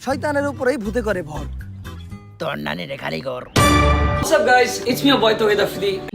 শয়তানের উপরেই ভূতে করে ভর।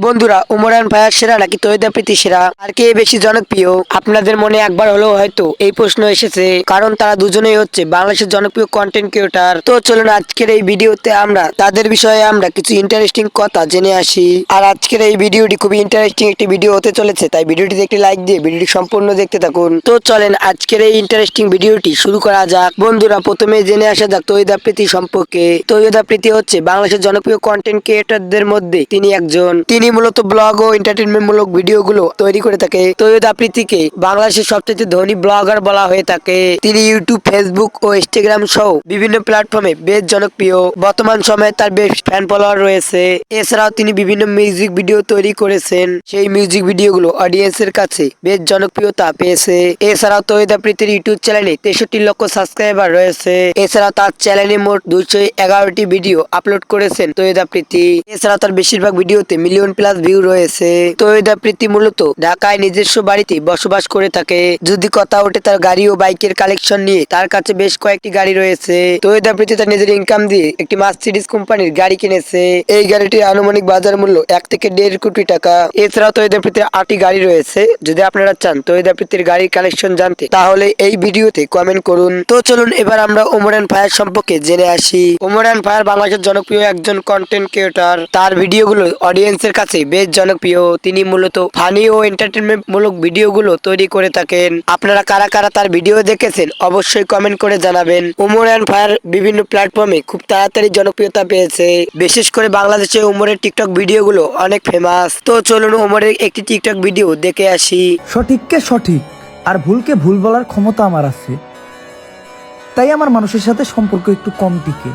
বন্ধুরা উমরান ভাইয়ার সেরা নাকি তৈদা প্রীতি সেরা? আর কে বেশি জনপ্রিয়? আপনাদের মনে একবার হলেও হয়তো এই প্রশ্ন এসেছে কারণ তারা দুজনেই হচ্ছে বাংলাদেশের জনপ্রিয় কন্টেন্ট ক্রিয়েটার তো চলুন আজকের এই ভিডিওতে আমরা তাদের বিষয়ে আমরা কিছু ইন্টারেস্টিং কথা জেনে আসি। আর আজকের এই ভিডিওটি খুবই ইন্টারেস্টিং একটি ভিডিও হতে চলেছে তাই ভিডিওটিতে একটি লাইক দিয়ে ভিডিওটি সম্পূর্ণ দেখতে থাকুন। তো চলেন আজকের এই ইন্টারেস্টিং ভিডিওটি শুরু করা যাক। বন্ধুরা প্রথমে জেনে আসা যাক তৈদা প্রীতি সম্পর্কে। তৈদা প্রীতি হচ্ছে বাংলাদেশের জনপ্রিয় কন্টেন্ট ক্রিয়েটরদের মধ্যে তিনি একজন। তিনি মূলত ব্লগ ও এন্টারটেনমেন্ট মূলক ভিডিওগুলো তৈরি করে থাকে। তৈদা প্রীতিকে বাংলাদেশের সবচেয়ে ধনী ব্লগার বলা হয়ে থাকে। তিনি ইউটিউব ফেসবুক ও ইনস্টাগ্রাম সহ বিভিন্ন প্ল্যাটফর্মে বেশ জনপ্রিয়। বর্তমান সময়ে তার বেশ ফ্যান ফলোয়ার রয়েছে। এছাড়াও তিনি বিভিন্ন মিউজিক ভিডিও তৈরি করেছেন। সেই মিউজিক ভিডিও ভিডিওগুলো অডিয়েন্সের কাছে বেশ জনপ্রিয়তা পেয়েছে। এছাড়াও তৈদা প্রীতির ইউটিউব চ্যানেলে তেষট্টি লক্ষ সাবস্ক্রাইবার রয়েছে। এছাড়াও তার চ্যানেলে মোট দুইশো এগারোটি ভিডিও আপলোড করেছেন তৈদা প্রীতি। এছাড়াও তার বেশিরভাগ ভিডিওতে মিলিয়ন প্লাস ভিউ রয়েছে। তৈদা প্রীতি মূলত ঢাকায় নিজস্ব বাড়িতে বসবাস করে থাকে। যদি কথা ওঠে, তার গাড়ি ও বাইকের কালেকশন নিয়ে তার কাছে বেশ কয়েকটি গাড়ি রয়েছে। তৈদা প্রীতি তার নিজের ইনকাম দিয়ে একটি মার্সিডিজ কোম্পানির গাড়ি কিনেছে। এই গাড়িটির আনুমানিক বাজার মূল্য এক থেকে দেড় কোটি টাকা। এছাড়া তৈদা প্রীতির আটটি গাড়ি রয়েছে। যদি আপনারা চান তৈদা প্রীতির গাড়ির কালেকশন জানতে, তাহলে এই ভিডিওতে কমেন্ট করুন। তো চলুন, এবার আমরা ওমরান ফায়ার সম্পর্কে জেনে আসি। ওমরান ফায়ার বাংলাদেশের জনপ্রিয় একজন কন্টেন্ট ক্রিয়েটর তার ভিডিওগুলো অডিয়েন্সের কাছে বেশ জনপ্রিয়। তিনি মূলত ফানি ও এন্টারটেনমেন্ট মূলক ভিডিওগুলো তৈরি করে থাকেন। আপনারা কারা কারা তার ভিডিও দেখেছেন অবশ্যই কমেন্ট করে জানাবেন। ওমরান ফায়ার বিভিন্ন প্ল্যাটফর্মে খুব তাড়াতাড়ি জনপ্রিয়তা পেয়েছে। বিশেষ করে বাংলাদেশে উমরের টিকটক ভিডিওগুলো অনেক ফেমাস তো চলুন উমরের একটি টিকটক ভিডিও দেখে আসি। সঠিককে সঠিক আর ভুলকে ভুল বলার ক্ষমতা আমার আছে। তাই আমার মানুষের সাথে সম্পর্ক একটু কম টিকে।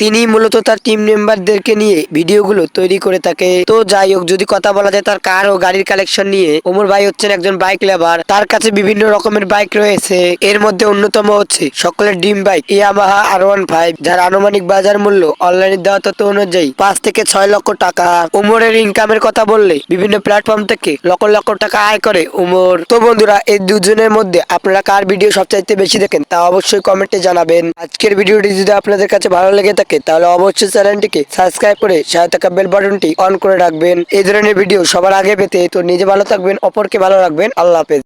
তিনি মূলত তার টিম মেম্বারদেরকে নিয়ে ভিডিওগুলো তৈরি করে থাকে। তো যাই হোক, যদি কথা বলা যায় তার কার ও গাড়ির কালেকশন নিয়ে, ওমর ভাই হচ্ছেন একজন বাইক লেবার তার কাছে বিভিন্ন রকমের বাইক রয়েছে। এর মধ্যে অন্যতম হচ্ছে সকলের ডিম bike Yamaha R one five যার আনুমানিক বাজার মূল্য অনলাইনে দেওয়া তথ্য অনুযায়ী পাঁচ থেকে ছয় লক্ষ টাকা। উমরের ইনকামের কথা বললে বিভিন্ন প্ল্যাটফর্ম থেকে লক্ষ লক্ষ টাকা আয় করে ওমর। তো বন্ধুরা, এই দুজনের মধ্যে আপনারা কার ভিডিও সবচাইতে বেশি দেখেন তা অবশ্যই কমেন্টে জানাবেন। আজকের ভিডিওটি যদি আপনাদের কাছে ভালো লেগে থাকে, তাহলে অবশ্যই চ্যানেলটিকে সাবস্ক্রাইব করে সাথে থাকা বেল বাটনটি অন করে রাখবেন। এই ধরনের ভিডিও সবার আগে পেতে তো নিজে ভালো থাকবেন, অপরকে ভালো রাখবেন। আল্লাহ হাফেজ।